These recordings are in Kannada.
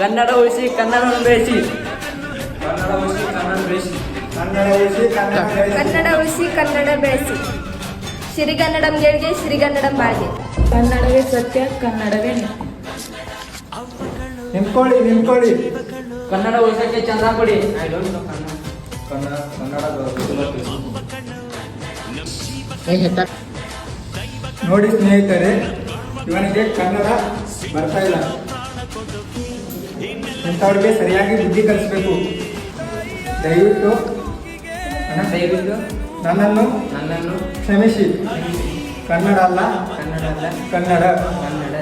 ಕನ್ನಡ ಉಳಿಸಿ ಕನ್ನಡವನ್ನು ಬೆಳೆಸಿ. ಕನ್ನಡ ಉಳಿಸಿ ಕನ್ನಡ ಬೆಳೆಸಿ. ಕನ್ನಡ ಉಳಿಸಿ ಕನ್ನಡ ಬೆಳೆಸಿ. ಕನ್ನಡ ಉಳಿಸಿ ಕನ್ನಡ ಬೆಳೆಸಿ. ಸಿರಿಗನ್ನಡಂ ಗೆಳ್ಗೆ ಸಿರಿಗನ್ನಡಂ ಬಾಳ್ಗೆ. ಕನ್ನಡವೇ ಸತ್ಯ ಕನ್ನಡವೇ ನಿಂತ್ಕೊಳ್ಳಿ ನಿಂತ್ಕೊಳ್ಳಿ ಕನ್ನಡ ಉಳಿಸಕ್ಕೆ ಚಂದ ಕೊಡಿ. I don't know Kannada. Kannada Kannada ನೋಡಿ ಸ್ನೇಹಿತರೆ ಇವನಿಗೆ ಕನ್ನಡ ಬರ್ತಾ ಇಲ್ಲ. ಇಂಥವ್ರಿಗೆ ಸರಿಯಾಗಿ ಬುದ್ಧಿ ಕಲಿಸ್ಬೇಕು. ದಯವಿಟ್ಟು ಅಣ್ಣ, ದಯವಿಟ್ಟು ನನ್ನನ್ನು ನನ್ನನ್ನು ಕ್ಷಮಿಸಿ. ಕನ್ನಡ ಅಲ್ಲ ಕನ್ನಡ ಅಲ್ಲ. ಕನ್ನಡ. ಕನ್ನಡ.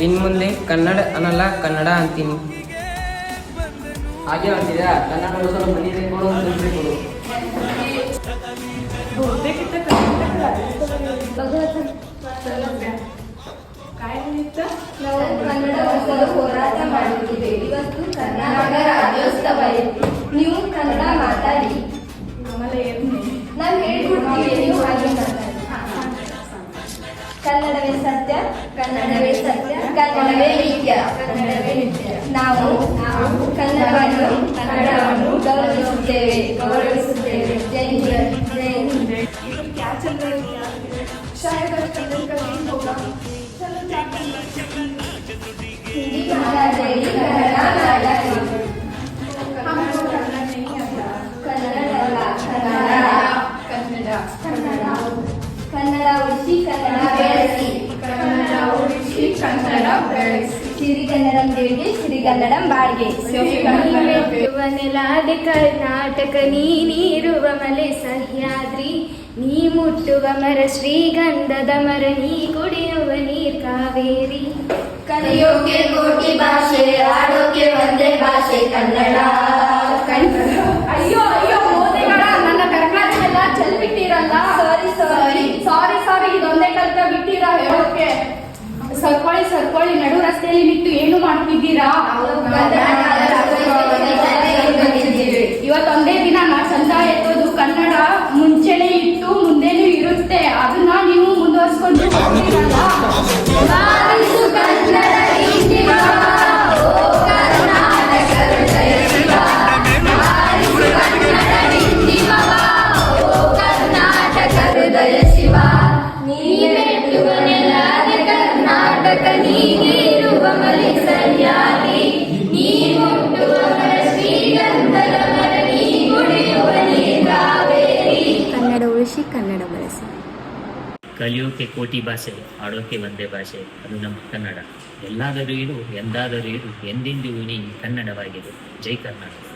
ಇನ್ ಮುಂದೆ ಕನ್ನಡ ಅನ್ನಲ್ಲ ಕನ್ನಡ ಅಂತೀನಿ. ಹಾಗೆ ಅಂತಿದ ಕನ್ನಡ ಉಳಿಸಲು ಕೊಡು ದುಡ್ಡು ಕೊಡು. ನಾವು ಕನ್ನಡ ಉಳಿಸಲು ಹೋರಾಟ ಮಾಡುತ್ತಿದೆ ಇವತ್ತು ಕರ್ನಾಟಕ ರಾಜ್ಯೋತ್ಸವ ನೀವು ಕನ್ನಡ ಮಾತಾಡಿ. ನಾವು ಹೇಳ್ಕೊಡ್ತೀವಿ ನೀವು ಹಾಗೆ ಮಾತಾಡಿ. ಕನ್ನಡವೇ ಸತ್ಯ ಕನ್ನಡವೇ ಸತ್ಯ ಕನ್ನಡವೇ ನಿತ್ಯ. ಕನ್ನಡವೇ ನಿತ್ಯ. ನಾವು ನಾವು ಕನ್ನಡವನ್ನು ಕನ್ನಡವನ್ನು ಗೌರವಿಸುತ್ತೇವೆ. ಗೌರವಿಸುತ್ತೇವೆ. ಜೈ ಹಿಂದ್. ಜೈ ಹಿಂದ್ ಹಿಂದಿ ಕನ್ನಡ ಕನ್ನಡ ಉಳಿಸಿ ಕನ್ನಡ ಬೆಳೆಸಿ. ಕನ್ನಡ ಉಳಿಸಿ ಕನ್ನಡ ಬೆಳೆಸಿ. ಸಿರಿಗನ್ನಡಂ ದೇವಿಗೆ ಸಿರಿಗನ್ನಡಂ ಬಾಳ್ಗೆ. ನೆಲಾದೆ ಕರ್ನಾಟಕ ನೀನಿರುವ ಮಲೆ ಸಹ್ಯಾದ್ರಿ. ನೀ ಮುಟ್ಟುವ ಮರ ಶ್ರೀಗಂಧದ ಮರ ನೀ ಕುಡಿಯುವ ನೀರ್ ಕಾವೇರಿ. ಕಲಿಯೋಕೆ ಕೋಟಿ ಭಾಷೆ ಆಡೋಕೆ ಸರ್ಕೊಳ್ಳಿ ನಡು ರಸ್ತೆಯಲ್ಲಿ ನಿಂತು ಏನು ಮಾಡ್ತಿದ್ದೀರಾ? ಕನ್ನಡ ಬಳಸಿ. ಕಲಿಯೋಕೆ ಕೋಟಿ ಭಾಷೆ ಆಡೋಕೆ ಒಂದೇ ಭಾಷೆ ಅದು ನಮ್ಮ ಕನ್ನಡ. ಎಲ್ಲಾದರೂ ಇರು ಎಂದಾದರೂ ಇರು ಎಂದೆಂದಿಗೂ ನೀ ಕನ್ನಡವಾಗಿದೆ. ಜೈ ಕರ್ನಾಟಕ.